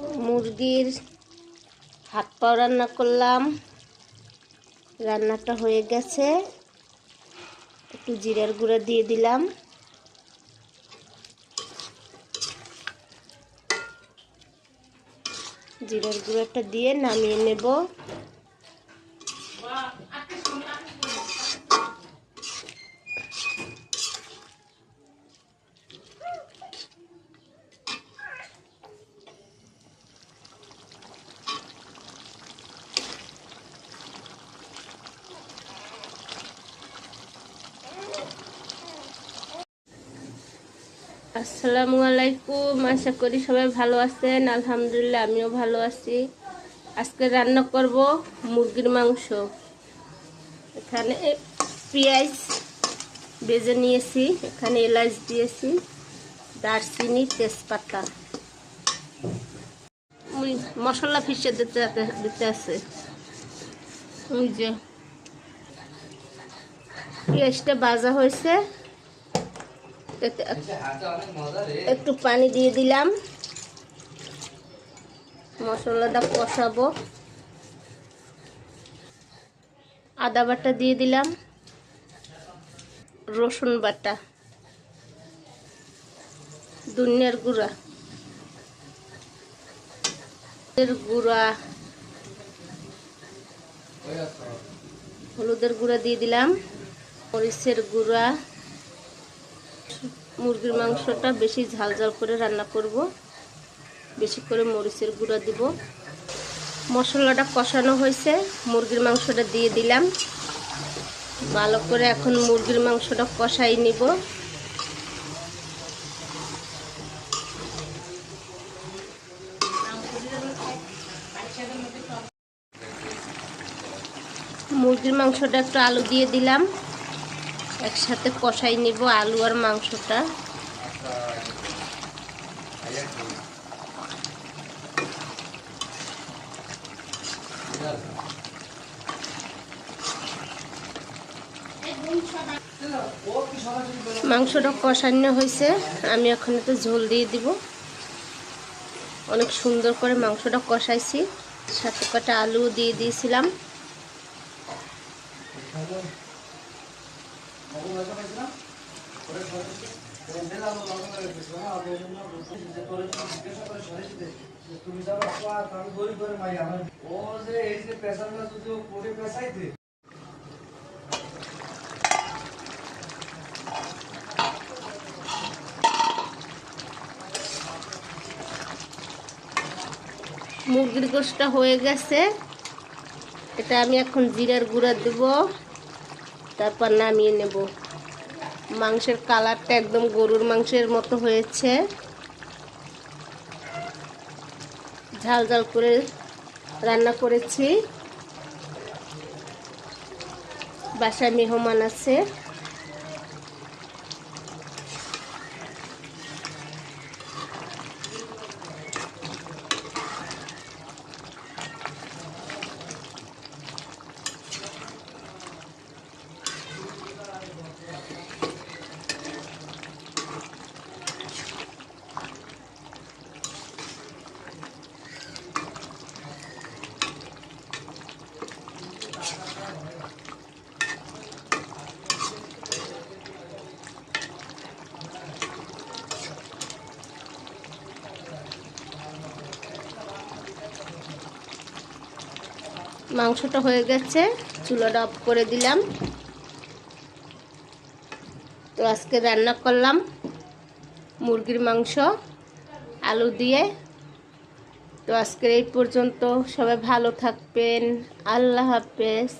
মুরগির হাত পাও রান্না করলাম। রান্নাটা হয়ে গেছে। একটু জিরার গুঁড়া দিয়ে দিলাম। জিরার গুঁড়োটা দিয়ে নামিয়ে নেব। আসসালামু আলাইকুম আশা করি সবাই ভালো আছেন। আলহামদুলিল্লাহ, আমিও ভালো আছি। আজকে রান্না করব মুরগির মাংস। এখানে পেঁয়াজ বেজে নিয়েছি, এখানে এলাচ দিয়েছি, দারচিনি, তেজপাতা। মশলা ফিসে দিতে দিতে আছে। ওই যে, পেঁয়াজটা ভাজা হয়েছে। একটু পানি দিয়ে দিলাম। মশলাটা কষাবো। আদা বাটা দিয়ে দিলাম। রসুন বাটা। দুনিয়ার গুঁড়া। গুঁড়া। হলুদের গুঁড়া দিয়ে দিলাম। মরিচের গুঁড়া। মুরগির মাংসটা বেশি ঝাল ঝাল করে রান্না করব। বেশি করে মরিচের গুঁড়া দিব। মশলাটা কষানো হয়েছে। মুরগির মাংসটা দিয়ে দিলাম। ভালো করে এখন মুরগির মাংসটা কষাই নিব। মুরগির মাংসটা একটু আলু দিয়ে দিলাম। একসাথে কষাই নিব আলু আর মাংসটা। মাংসটা কষানো হয়েছে, আমি এখন একটু ঝোল দিয়ে দিব। অনেক সুন্দর করে মাংসটা কষাইছি। সাথে কটা আলু দিয়ে দিয়েছিলাম। যদি কোটে পেশাইতে। মুরগির গোশটা হয়ে গেছে। এটা আমি এখন জিরার গুঁড়া দেব। তারপর নামিয়ে নেব। মাংসের কালারটা একদম গরুর মাংসের মতো হয়েছে। ঝাল ঝাল করে রান্না করেছি। বাসায় মেহমান আছে। মাংসটা হয়ে গেছে, চুলাটা অফ করে দিলাম। তো আজকে রান্না করলাম মুরগির মাংস, আলু দিয়ে তো আজকের এই পর্যন্ত সবাই ভালো থাকবেন। আল্লাহ হাফেজ।